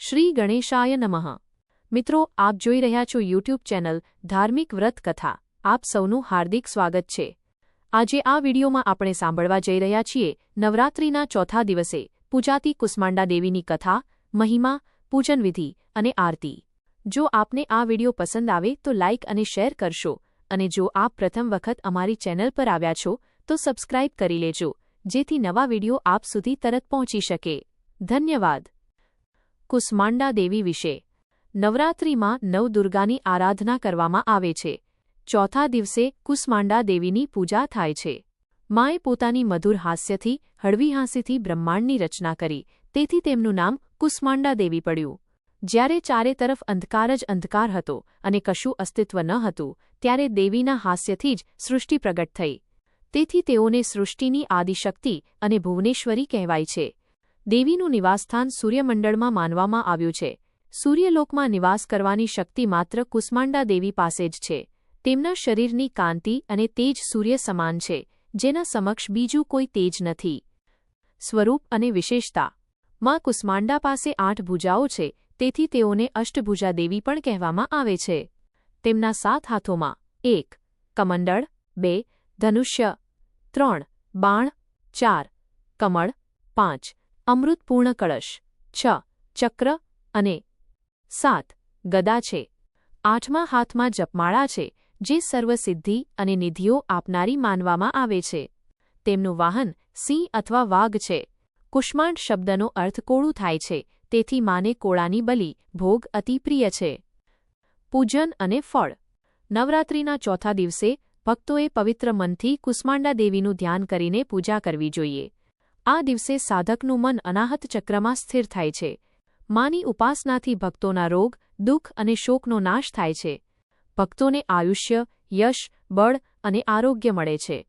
શ્રી ગણેશાય નમઃ. મિત્રો, આપ જોઈ રહ્યા છો યુટ્યુબ ચેનલ ધાર્મિક વ્રત કથા. આપ સૌનું હાર્દિક સ્વાગત છે. આજે આ વિડીયોમાં આપણે સાંભળવા જઈ રહ્યા છીએ નવરાત્રિના ચોથા દિવસે પૂજાતી કુષ્માંડા દેવીની કથા, મહિમા, પૂજનવિધિ અને આરતી. જો આપને આ વીડિયો પસંદ આવે તો લાઇક અને શેર કરશો અને જો આપ પ્રથમ વખત અમારી ચેનલ પર આવ્યા છો તો સબસ્ક્રાઇબ કરી લેજો, જેથી નવા વીડિયો આપ સુધી તરત પહોંચી શકે. ધન્યવાદ. કુષ્માંડા દેવી વિશે. નવરાત્રિમાં નવદુર્ગાની આરાધના કરવામાં આવે છે. ચોથા દિવસે કુષ્માંડા દેવીની પૂજા થાય છે. માએ પોતાની મધુર હાસ્યથી હળવી હાંસીથી બ્રહ્માંડની રચના કરી. તેથી તેમનું નામ કુષ્માંડા દેવી પડ્યું. જ્યારે ચારે તરફ અંધકાર જ અંધકાર હતો અને કશું અસ્તિત્વ ન હતું, ત્યારે દેવીના હાસ્યથી જ સૃષ્ટિ પ્રગટ થઈ. તેથી તેઓને સૃષ્ટિની આદિશક્તિ અને ભુવનેશ્વરી કહેવાય છે. દેવીનું નિવાસસ્થાન સૂર્યમંડળમાં માનવામાં આવ્યું છે. સૂર્યલોકમાં નિવાસ કરવાની શક્તિ માત્ર કુષ્માંડા દેવી પાસે જ છે. તેમના શરીરની કાંતિ અને તેજ સૂર્ય સમાન છે, જેના સમક્ષ બીજું કોઈ તેજ નથી. સ્વરૂપ અને વિશેષતા. માં કુષ્માંડા પાસે આઠ ભુજાઓ છે, તેથી તેઓને અષ્ટભુજા દેવી પણ કહેવામાં આવે છે. તેમના સાત હાથોમાં એક, કમંડળ, બે, ધનુષ્ય, ત્રણ, બાણ, ચાર, કમળ, પાંચ અમૃતપૂર્ણ કળશ, છ, ચક્ર અને સાત, ગદા છે. આઠમા હાથમાં જપમાળા છે, જે સર્વસિદ્ધિ અને નિધિઓ આપનારી માનવામાં આવે છે. તેમનું વાહન સિંહ અથવા વાઘ છે. કુષ્માંડ શબ્દનો અર્થ કોળું થાય છે, તેથી માને કોળાની બલિ, ભોગ અતિ પ્રિય છે. પૂજન અને ફળ. નવરાત્રિના ચોથા દિવસે ભક્તોએ પવિત્ર મનથી કુષ્માંડા દેવીનું ધ્યાન કરીને પૂજા કરવી જોઈએ. આ દિવસે સાધકનું મન અનાહત ચક્રમાં સ્થિર થાય છે. માની ઉપાસનાથી ભક્તોના રોગ, દુઃખ અને શોકનો નાશ થાય છે. ભક્તોને આયુષ્ય, યશ, બળ અને આરોગ્ય મળે છે.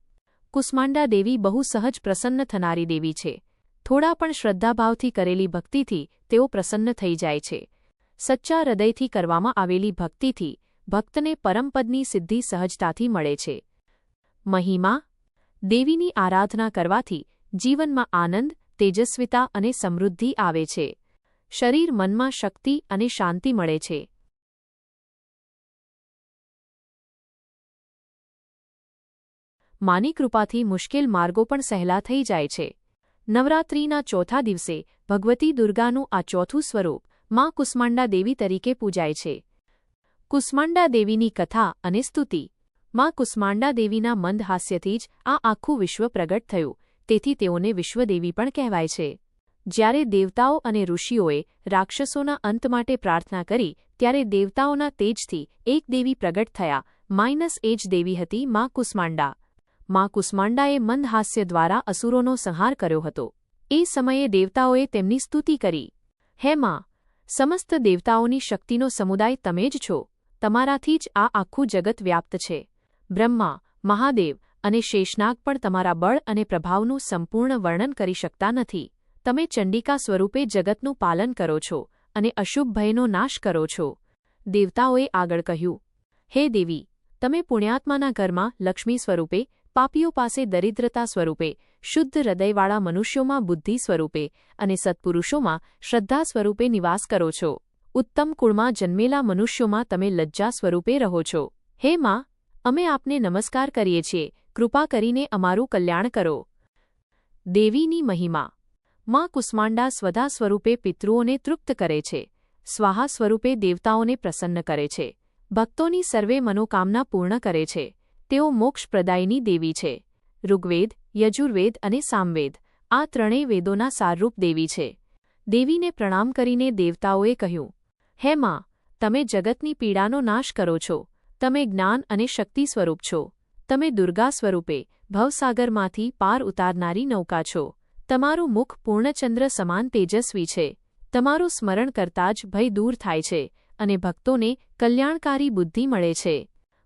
કુષ્માંડા દેવી બહુ સહજ પ્રસન્ન થનારી દેવી છે. થોડા પણ શ્રદ્ધાભાવથી કરેલી ભક્તિથી તેઓ પ્રસન્ન થઈ જાય છે. સચ્ચા હૃદયથી કરવામાં આવેલી ભક્તિથી ભક્તને પરમપદની સિદ્ધિ સહજતાથી મળે છે. મહિમા. દેવીની આરાધના કરવાથી જીવનમાં આનંદ, તેજસ્વિતા અને સમૃદ્ધિ આવે છે. શરીર મનમાં શક્તિ અને શાંતિ મળે છે. માની કૃપાથી મુશ્કેલ માર્ગો પણ સહેલા થઈ જાય છે. નવરાત્રિના ચોથા દિવસે ભગવતી દુર્ગાનું આ ચોથું સ્વરૂપમાં કુષ્માંડા દેવી તરીકે પૂજાય છે. કુષ્માંડા દેવીની કથા અને સ્તુતિ. માં કુષ્માંડા દેવીના મંદ હાસ્યથી જ આ આખું વિશ્વ પ્રગટ થયું. તેથી તેઓને વિશ્વદેવી પણ કહેવાય છે. જ્યારે દેવતાઓ અને ઋષિઓએ રાક્ષસોના અંત માટે પ્રાર્થના કરી, ત્યારે દેવતાઓના તેજથી એક દેવી પ્રગટ થયા, માઇનસ એ જ દેવી હતી મા કુષ્માંડા. મા કુષ્માંડાએ મંદહાસ્ય દ્વારા અસુરોનો સંહાર કર્યો હતો. એ સમયે દેવતાઓએ તેમની સ્તુતિ કરી. હે મા, સમસ્ત દેવતાઓની શક્તિનો સમુદાય તમે જ છો. તમારાથી જ આ આખું જગત વ્યાપ્ત છે. બ્રહ્મા, મહાદેવ અને શેષનાગ પણ તમારા બળ અને પ્રભાવનું સંપૂર્ણ વર્ણન કરી શકતા નથી. તમે ચંડિકા સ્વરૂપે જગતનું પાલન કરો છો અને અશુભ ભયનો નાશ કરો છો. દેવતાઓએ આગળ કહ્યું, હે દેવી, તમે પુણ્યાત્માના ઘરમાં લક્ષ્મી સ્વરૂપે, પાપીઓ પાસે દરિદ્રતા સ્વરૂપે, શુદ્ધ હૃદયવાળા મનુષ્યોમાં બુદ્ધિ સ્વરૂપે અને સત્પુરુષોમાં શ્રદ્ધા સ્વરૂપે નિવાસ કરો છો. ઉત્તમ કુળમાં જન્મેલા મનુષ્યોમાં તમે લજ્જા સ્વરૂપે રહો છો. હે માં, અમે આપને નમસ્કાર કરીએ છીએ કૃપા કરીને અમારું કલ્યાણ કરો. દેવીની મહિમા. માં કુષ્માંડા સ્વધા સ્વરૂપે પિતૃઓને તૃપ્ત કરે છે. સ્વાહા સ્વરૂપે દેવતાઓને પ્રસન્ન કરે છે. ભક્તોની સર્વે મનોકામના પૂર્ણ કરે છે. તેઓ મોક્ષપ્રદાયની દેવી છે. ઋગ્વેદ, યજુર્વેદ અને સામવેદ. આ ત્રણેય વેદોના સારરૂપ દેવી છે. દેવીને પ્રણામ કરીને દેવતાઓએ કહ્યું, હે માં, તમે જગતની પીડાનો નાશ કરો છો. તમે જ્ઞાન અને શક્તિ સ્વરૂપ છો. તમે દુર્ગા સ્વરૂપે ભવસાગરમાંથી પાર ઉતારનારી નૌકા છો. તમારું મુખ પૂર્ણચંદ્ર સમાન તેજસ્વી છે. તમારું સ્મરણ કરતાં જ ભય દૂર થાય છે અને ભક્તોને કલ્યાણકારી બુદ્ધિ મળે છે.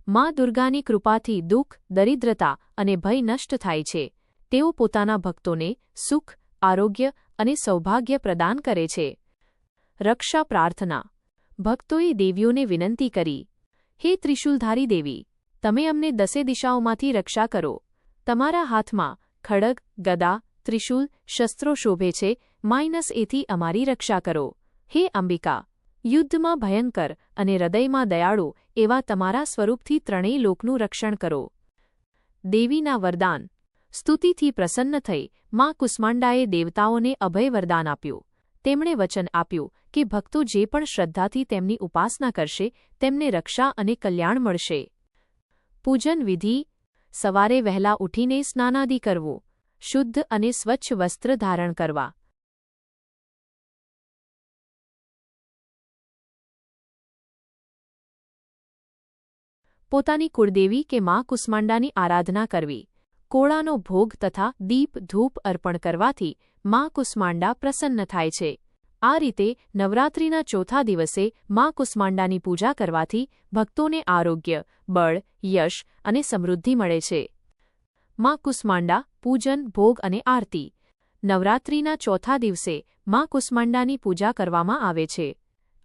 મા દુર્ગાની કૃપાથી દુઃખ, દરિદ્રતા અને ભય નષ્ટ થાય છે. તેઓ પોતાના ભક્તોને સુખ, આરોગ્ય અને સૌભાગ્ય પ્રદાન કરે છે. રક્ષા પ્રાર્થના. ભક્તોએ દેવીઓને વિનંતી કરી, હે ત્રિશુલધારી દેવી તમે અમને દસે દિશાઓમાંથી રક્ષા કરો. તમારા હાથમાં ખડગ ગદા, ત્રિશૂલ, શસ્ત્રો શોભે છે, માઇનસ એથી અમારી રક્ષા કરો. હે અંબિકા! યુદ્ધમાં ભયંકર અને હૃદયમાં દયાળુ એવા તમારા સ્વરૂપથી ત્રણેય લોકનું રક્ષણ કરો. દેવીના વરદાન. સ્તુતિથી પ્રસન્ન થઈ માં કુષ્માંડાએ દેવતાઓને અભય વરદાન આપ્યું. તેમણે વચન આપ્યું કે ભક્તો જે પણ શ્રદ્ધાથી તેમની ઉપાસના કરશે, તેમને રક્ષા અને કલ્યાણ મળશે. પૂજન વિધિ, સવારે વહેલા ઉઠીને સ્નાનાદિ કરવું, શુદ્ધ અને સ્વચ્છ વસ્ત્ર ધારણ કરવા. પોતાની કુળદેવી કે માં કુષ્માંડાની આરાધના કરવી, કોળાનો ભોગ તથા દીપ ધૂપ અર્પણ કરવાથી માં કુષ્માંડા પ્રસન્ન થાય છે. આ રીતે નવરાત્રિના ચોથા દિવસે મા કુષ્માંડાની પૂજા કરવાથી ભક્તોને આરોગ્ય, બળ, યશ અને સમૃદ્ધિ મળે છે. મા કુષ્માંડા પૂજન, ભોગ અને આરતી. નવરાત્રિના ચોથા દિવસે મા કુષ્માંડાની પૂજા કરવામાં આવે છે.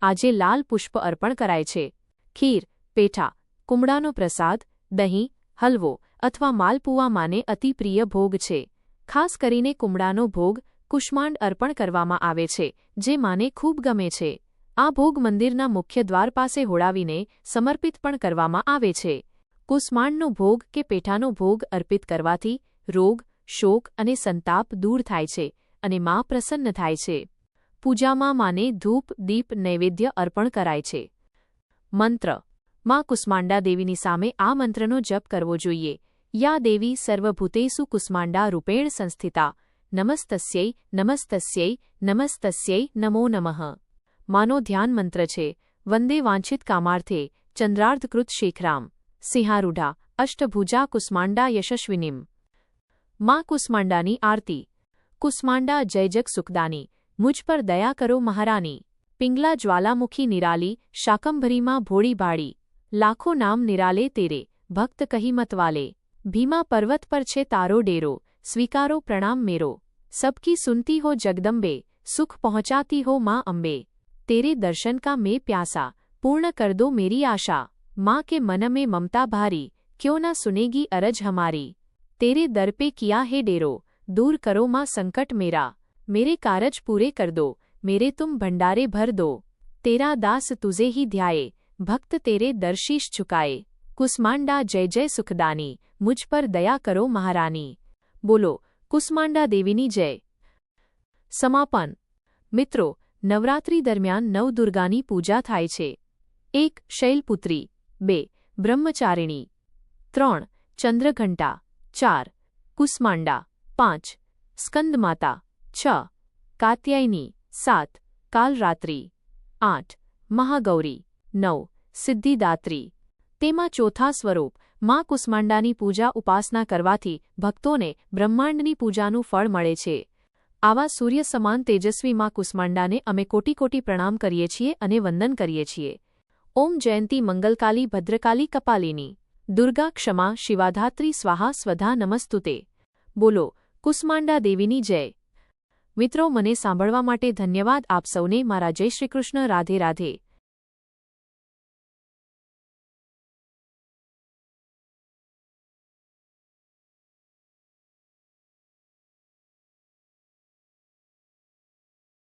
આજે લાલ પુષ્પ અર્પણ કરાય છે. ખીર, પેઠા કુમડાનો પ્રસાદ, દહીં, હલવો અથવા માલપુવા માને અતિ પ્રિય ભોગ છે. ખાસ કરીને કુમડાનો ભોગ કુષ્માંડ અર્પણ કરવામાં આવે છે, જે માને ખૂબ ગમે છે. આ ભોગ મંદિરના મુખ્ય દ્વાર પાસે હોળાવીને સમર્પિત પણ કરવામાં આવે છે. કુષ્માંડનો ભોગ કે પેઠાનો ભોગ અર્પિત કરવાથી રોગ, શોક અને સંતાપ દૂર થાય છે અને મા પ્રસન્ન થાય છે. પૂજામાં માને ધૂપ, દીપ, નૈવેદ્ય અર્પણ કરાય છે. મંત્ર. માં કુષ્માંડા દેવીની સામે આ મંત્રનો જપ કરવો જોઈએ. યા દેવી સર્વભૂતેસુ કુષ્માંડા રૂપેણ સંસ્થિતા. નમસ્તસ્યૈ નમસ્તસ્યૈ નમસ્તસ્યૈ નમો નમઃ માનો ધ્યાન મંત્ર છે વંદે વાંછિત કામાર્થે ચંદ્રાર્ધકૃત શેખરામ સિંહારૂઢા અષ્ટભુજા કુષ્માંડા યશસ્વિનીમ માં કુષ્માંડાની આરતી કુષ્માંડા જયજગ સુખદાની મુજ પર દયા કરો મહારાની પિંગલા જ્વાલામુખી નિરાલી શાકંભરીમાં ભોળી ભાળી લાખો નામ નિરાલે તેરે ભક્ત કહી મતવાલે ભીમા પર્વત પર છે તારો ડેરો स्वीकारो प्रणाम मेरो। सबकी सुनती हो जगदम्बे, सुख पहुंचाती हो माँ अम्बे। तेरे दर्शन का मैं प्यासा, पूर्ण कर दो मेरी आशा। माँ के मन में ममता भारी, क्यों न सुनेगी अरज हमारी। तेरे दर पे किया है डेरो, दूर करो माँ संकट मेरा। मेरे कारज पूरे कर दो, मेरे तुम भंडारे भर दो। तेरा दास तुझे ही ध्याए, भक्त तेरे दर्शीश चुकाए कुसमांडा जय जय सुखदानी, मुझ पर दया करो महारानी। બોલો, કુસમાંડા દેવીની જય. સમાપન. મિત્રો, નવરાત્રી દરમિયાન નવદુર્ગાની પૂજા થાય છે. એક, શૈલપુત્રી. બે, બ્રહ્મચારિણી. ત્રણ, ચંદ્રઘંટા. ચાર, કુસમાંડા. પાંચ, સ્કંદમાતા. છ, કાત્યાયની. સાત, કાલરાત્રી. આઠ, મહાગૌરી. નવ, સિદ્ધિદાત્રી. તેમાં ચોથા સ્વરૂપ માં કુષ્માંડાની પૂજા ઉપાસના કરવાથી ભક્તોને બ્રહ્માંડની પૂજાનું ફળ મળે છે. આવા સૂર્ય સમાન તેજસ્વી માં કુષ્માંડાને અમે કોટી કોટી પ્રણામ કરીએ છીએ અને વંદન કરીએ છીએ. ઓમ જયંતી મંગલકાલી ભદ્રકાલી કપાલિની. દુર્ગા ક્ષમા શિવાધાત્રી સ્વાહા સ્વધા નમસ્તુતે. બોલો, કુષ્માંડા દેવીની જય. મિત્રો, મને સાંભળવા માટે ધન્યવાદ આપ સૌને મારા જય શ્રીકૃષ્ણ રાધે રાધે